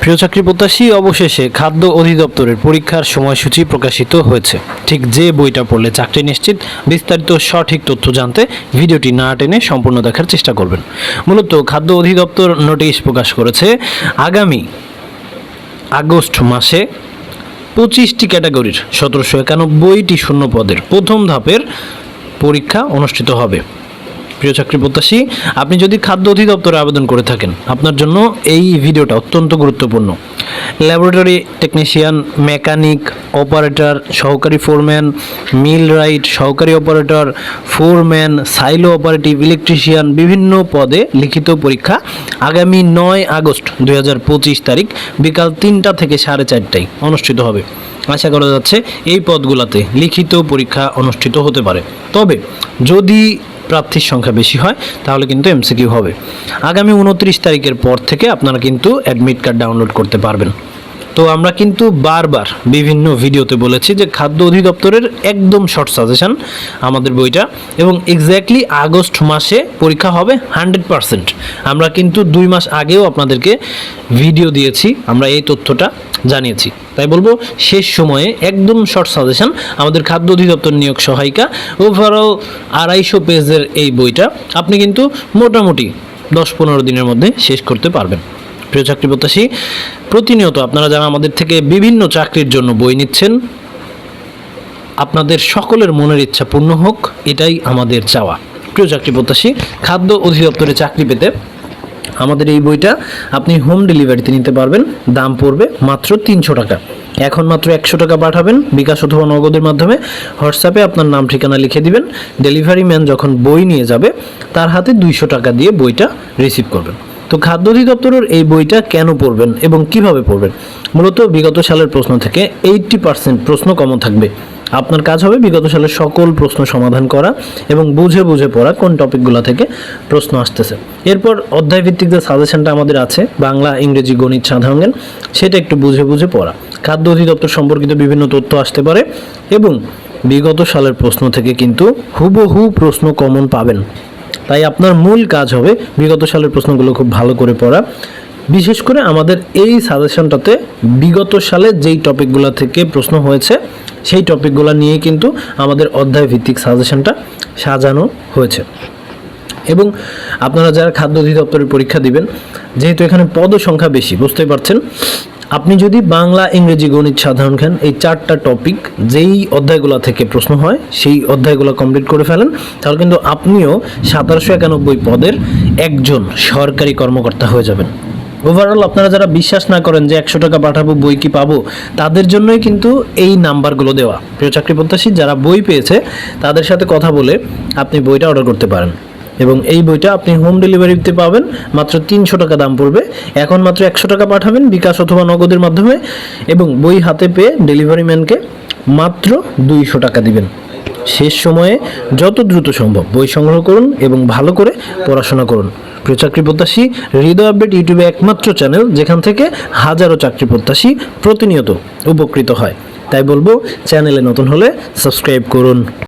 প্রিয় চাকরি প্রত্যাশী, অবশেষে খাদ্য অধিদপ্তরের পরীক্ষার সময়সূচি প্রকাশিত হয়েছে। ঠিক যে বইটা পড়লে চাকরি নিশ্চিত, বিস্তারিত সঠিক তথ্য জানতে ভিডিওটি না টেনে সম্পূর্ণ দেখার চেষ্টা করবেন। মূলত খাদ্য অধিদপ্তর নোটিশ প্রকাশ করেছে, আগামী আগস্ট মাসে পঁচিশটি ক্যাটাগরির সতেরোশো একানব্বইটি শূন্য পদের প্রথম ধাপের পরীক্ষা অনুষ্ঠিত হবে। প্রিয় চাকরি প্রত্যাশী, আপনি যদি খাদ্য অধিদপ্তরে আবেদন করে থাকেন, আপনার জন্য এই ভিডিওটা অত্যন্ত গুরুত্বপূর্ণ। ল্যাবরেটরি টেকনিশিয়ান মেকানিক অপারেটর সহকারী ফোরম্যান মিল রাইট সহকারী operator foreman silo operative electrician বিভিন্ন পদে লিখিত পরীক্ষা আগামী নয় আগস্ট দু হাজার পঁচিশ তারিখ বিকাল তিনটা থেকে সাড়ে চারটায় অনুষ্ঠিত হবে। আশা করা যাচ্ছে এই পদগুলোতে লিখিত পরীক্ষা অনুষ্ঠিত হতে পারে। তবে যদি প্রার্থীর সংখ্যা বেশি হয়, তাহলে কিন্তু এমসিকিউ হবে। আগামী উনত্রিশ তারিখের পর থেকে আপনারা কিন্তু অ্যাডমিট কার্ড ডাউনলোড করতে পারবেন। তো আমরা কিন্তু বারবার বিভিন্ন ভিডিওতে বলেছি যে খাদ্য অধিদপ্তরের একদম শর্ট সাজেশন আমাদের বইটা, এবং এক্স্যাক্টলি আগস্ট মাসে পরীক্ষা হবে হান্ড্রেড পারসেন্ট আমরা কিন্তু দুই মাস আগেও আপনাদেরকে ভিডিও দিয়েছি, আমরা এই তথ্যটা জানিয়েছি। তাই বলব, শেষ সময়ে একদম শর্ট সাজেশন আমাদের খাদ্য অধিদপ্তর নিয়োগ সহায়িকা ওভারঅল আড়াইশো পেজের এই বইটা আপনি কিন্তু মোটামুটি দশ পনেরো দিনের মধ্যে শেষ করতে পারবেন। প্রিয় চাকরি প্রত্যাশী, প্রতিনিয়ত আপনারা যারা আমাদের থেকে বিভিন্ন চাকরির জন্য বই নিচ্ছেন, আপনাদের সকলের মনের ইচ্ছা পূর্ণ হোক, এটাই আমাদের চাওয়া। প্রিয় চাকরি প্রত্যাশী, খাদ্য অধিদপ্তরে চাকরি পেতে আমাদের এই বইটা আপনি হোম ডেলিভারিতে নিতে পারবেন, দাম পড়বে মাত্র তিনশো টাকা। এখন মাত্র একশো টাকা পাঠাবেন, বিকাশ অথবা নগদের মাধ্যমে। হোয়াটসঅ্যাপে আপনার নাম, ঠিকানা লিখে দিবেন। ডেলিভারি ম্যান যখন বই নিয়ে যাবে, তার হাতে দুইশো টাকা দিয়ে বইটা রিসিভ করবেন। তো খাদ্য অধিদপ্তরের এই বইটা কেন পড়বেন এবং কীভাবে পড়বেন? মূলত বিগত সালের প্রশ্ন থেকে এইটটি পার্সেন্ট প্রশ্ন কমন থাকবে। আপনার কাজ হবে বিগত সালের সকল প্রশ্ন সমাধান করা এবং বুঝে বুঝে পড়া কোন টপিকগুলো থেকে প্রশ্ন আসতেছে। এরপর অধ্যায় ভিত্তিক যে সাজেশনটা আমাদের আছে, বাংলা, ইংরেজি, গণিত, সাধারণ জ্ঞান, সেটা একটু বুঝে বুঝে পড়া। খাদ্য অধিদপ্তর সম্পর্কিত বিভিন্ন তথ্য আসতে পারে এবং বিগত সালের প্রশ্ন থেকে কিন্তু হুবহু প্রশ্ন কমন পাবেন। তাই আপনার মূল কাজ হবে বিগত সালের প্রশ্নগুলো খুব ভালো করে পড়া। বিশেষ করে আমাদের এই সাজেশনটাতে বিগত সালে যেই টপিকগুলো থেকে প্রশ্ন হয়েছে, সেই টপিকগুলো নিয়ে কিন্তু আমাদের অধ্যায় ভিত্তিক সাজেশনটা সাজানো হয়েছে। এবং আপনারা যারা খাদ্য অধিদপ্তরের পরীক্ষা দিবেন, যেহেতু এখানে পদ সংখ্যা বেশি বুঝতে পারছেন? আপনি যদি বাংলা, ইংরেজি, গণিত, সাধারণ জ্ঞান এই চারটা টপিক যেই অধ্যায়গুলো থেকে প্রশ্ন হয়, সেই অধ্যায়গুলো কমপ্লিট করে ফেলেন, তাহলে কিন্তু আপনিও সাতারোশো একানব্বই পদের একজন সরকারি কর্মকর্তা হয়ে যাবেন। ওভারঅল আপনারা যারা বিশ্বাস না করেন যে একশো টাকা পাঠাবো, বই কি পাবো, তাদের জন্যই কিন্তু এই নাম্বারগুলো দেওয়া। প্রিয় চাকরি প্রত্যাশী, যারা বই পেয়েছে, তাদের সাথে কথা বলে আপনি বইটা অর্ডার করতে পারেন। এবং এই বইটা আপনি হোম ডেলিভারিতে পাবেন। মাত্র তিনশো টাকা দাম পড়বে। এখন মাত্র একশো টাকা পাঠাবেন বিকাশ অথবা নগদের মাধ্যমে এবং বই হাতে পেয়ে ডেলিভারি ম্যানকে মাত্র দুইশো টাকা দিবেন। শেষ সময়ে যত দ্রুত সম্ভব বই সংগ্রহ করুন এবং ভালো করে পড়াশোনা করুন। প্রিয় চাকরি প্রত্যাশী, হৃদয় আপডেট ইউটিউবে একমাত্র চ্যানেল যেখান থেকে হাজারো চাকরি প্রত্যাশী প্রতিনিয়ত উপকৃত হয়। তাই বলব চ্যানেলে নতুন হলে সাবস্ক্রাইব করুন।